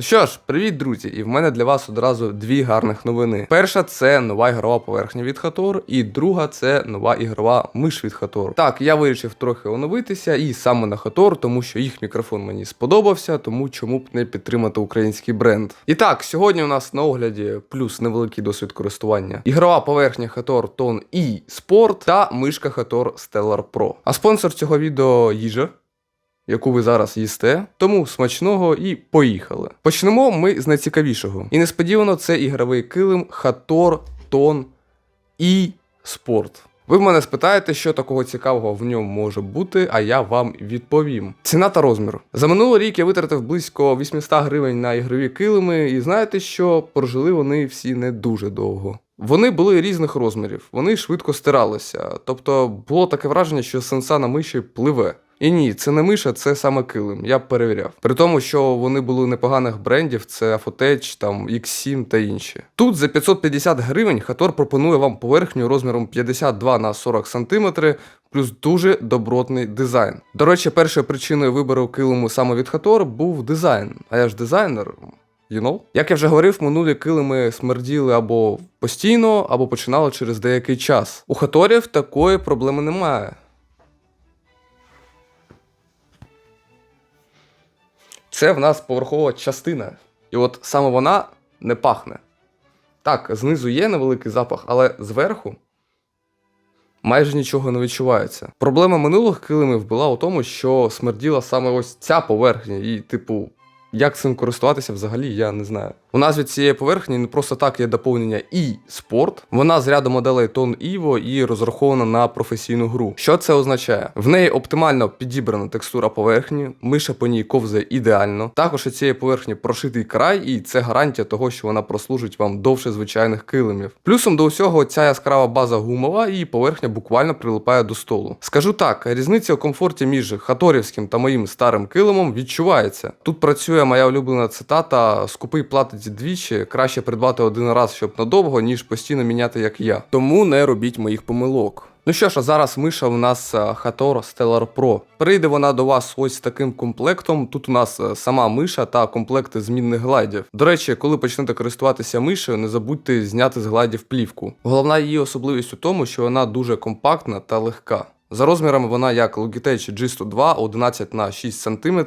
Ну що ж, привіт, друзі! І в мене для вас одразу дві гарних новини. Перша це нова ігрова поверхня від Хатор, і друга це нова ігрова миш від Хатор. Так, я вирішив трохи оновитися і саме на Хатор, тому що їх мікрофон мені сподобався, тому чому б не підтримати український бренд. І так, сьогодні у нас на огляді плюс невеликий досвід користування. Ігрова поверхня Хатор Tone E Sport та мишка Хатор Stellar Pro. А спонсор цього відео їжа яку ви зараз їсте. Тому смачного і поїхали. Почнемо ми з найцікавішого. І несподівано це ігровий килим Hator Ton і Sport. Ви в мене спитаєте, що такого цікавого в ньому може бути, а я вам відповім. Ціна та розмір. За минулий рік я витратив близько 800 гривень на ігрові килими, і знаєте що, прожили вони всі не дуже довго. Вони були різних розмірів, вони швидко стиралися, тобто було таке враження, що сенса на миші пливе. І ні, це не миша, це саме килим. Я б перевіряв. При тому, що вони були непоганих брендів, це Afotech, там X7 та інші. Тут за 550 гривень Хатор пропонує вам поверхню розміром 52 на 40 см, плюс дуже добротний дизайн. До речі, першою причиною вибору килиму саме від Хатор був дизайн. А я ж дизайнер. You know? Як я вже говорив, минулі килими смерділи або постійно, або починали через деякий час. У хаторів такої проблеми немає. Це в нас поверхова частина. І от саме вона не пахне. Так, знизу є невеликий запах, але зверху майже нічого не відчувається. Проблема минулих килимів була у тому, що смерділа саме ось ця поверхня, і, типу, як цим користуватися взагалі, я не знаю. У назві цієї поверхні не просто так є доповнення і спорт. Вона з ряду моделей Tone Evo і розрахована на професійну гру. Що це означає? В неї оптимально підібрана текстура поверхні, миша по ній ковзає ідеально. Також у цієї поверхні прошитий край, і це гарантія того, що вона прослужить вам довше звичайних килимів. Плюсом до усього ця яскрава база гумова і поверхня буквально прилипає до столу. Скажу так, різниця у комфорті між хаторівським та моїм старим килимом відчувається. Тут працює моя улюблена цитата: скупий платить двічі, краще придбати один раз, щоб надовго, ніж постійно міняти як я. Тому не робіть моїх помилок. Ну що ж, а зараз миша в нас е, Hator Stellar Pro. Прийде вона до вас ось з таким комплектом. Тут у нас е, сама миша та комплекти змінних глайдів. До речі, коли почнете користуватися мишею, не забудьте зняти з глайдів плівку. Головна її особливість у тому, що вона дуже компактна та легка. За розмірами вона як Logitech G102 11 на 6 см,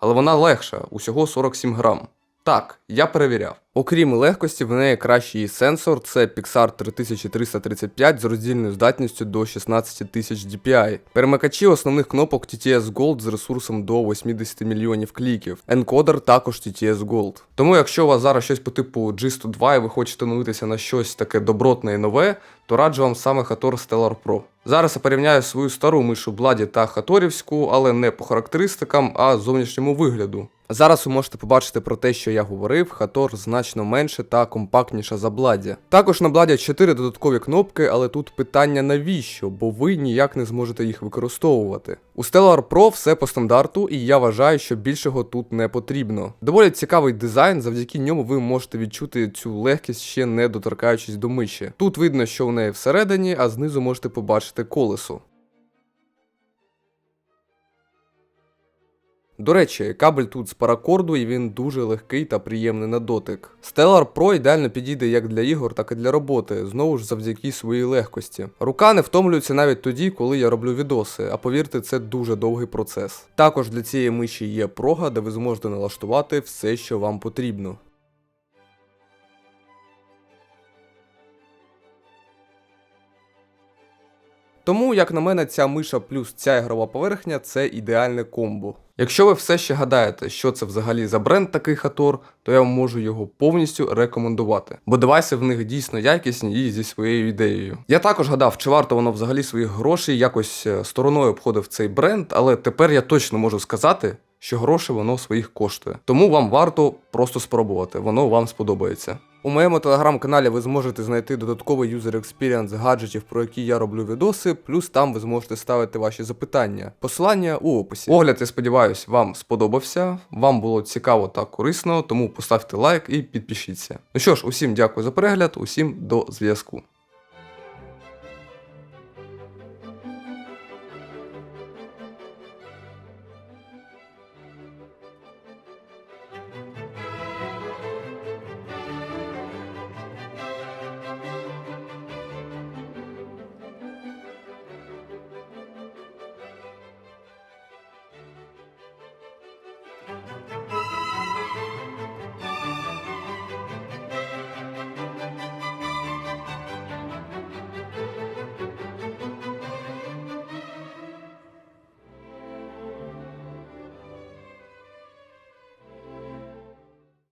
але вона легша, усього 47 грам. Так, я перевіряв. Окрім легкості, в неї кращий її сенсор це Pixar 3335 з роздільною здатністю до 16 тисяч DPI. Перемикачі основних кнопок TTS Gold з ресурсом до 80 мільйонів кліків. Енкодер також TTS Gold. Тому, якщо у вас зараз щось по типу G102 і ви хочете новитися на щось таке добротне і нове, то раджу вам саме Hator Stellar Pro. Зараз я порівняю свою стару мишу Бладі та Хаторівську, але не по характеристикам, а зовнішньому вигляду. Зараз ви можете побачити про те, що я говорив, Хатор значно менше та компактніша за Бладі. Також на Бладі 4 додаткові кнопки, але тут питання навіщо, бо ви ніяк не зможете їх використовувати. У Stellar Pro все по стандарту, і я вважаю, що більшого тут не потрібно. Доволі цікавий дизайн, завдяки ньому ви можете відчути цю легкість ще не доторкаючись до миші. Тут видно, що в неї всередині, а знизу можете побачити колесо. До речі, кабель тут з паракорду і він дуже легкий та приємний на дотик. Stellar Pro ідеально підійде як для ігор, так і для роботи, знову ж завдяки своїй легкості. Рука не втомлюється навіть тоді, коли я роблю відоси, а повірте, це дуже довгий процес. Також для цієї миші є прога, де ви зможете налаштувати все, що вам потрібно. Тому, як на мене, ця миша плюс ця ігрова поверхня це ідеальне комбо. Якщо ви все ще гадаєте, що це взагалі за бренд такий Хатор, то я вам можу його повністю рекомендувати, бо девайси в них дійсно якісні і зі своєю ідеєю. Я також гадав, чи варто воно взагалі своїх грошей якось е, стороною обходив цей бренд, але тепер я точно можу сказати, що гроші воно своїх коштує. Тому вам варто просто спробувати, воно вам сподобається. У моєму телеграм-каналі ви зможете знайти додатковий юзер експіріанс гаджетів, про які я роблю відоси, плюс там ви зможете ставити ваші запитання. Посилання у описі. Огляд, я сподіваюсь, вам сподобався. Вам було цікаво та корисно, тому поставте лайк і підпишіться. Ну що ж, усім дякую за перегляд, усім до зв'язку.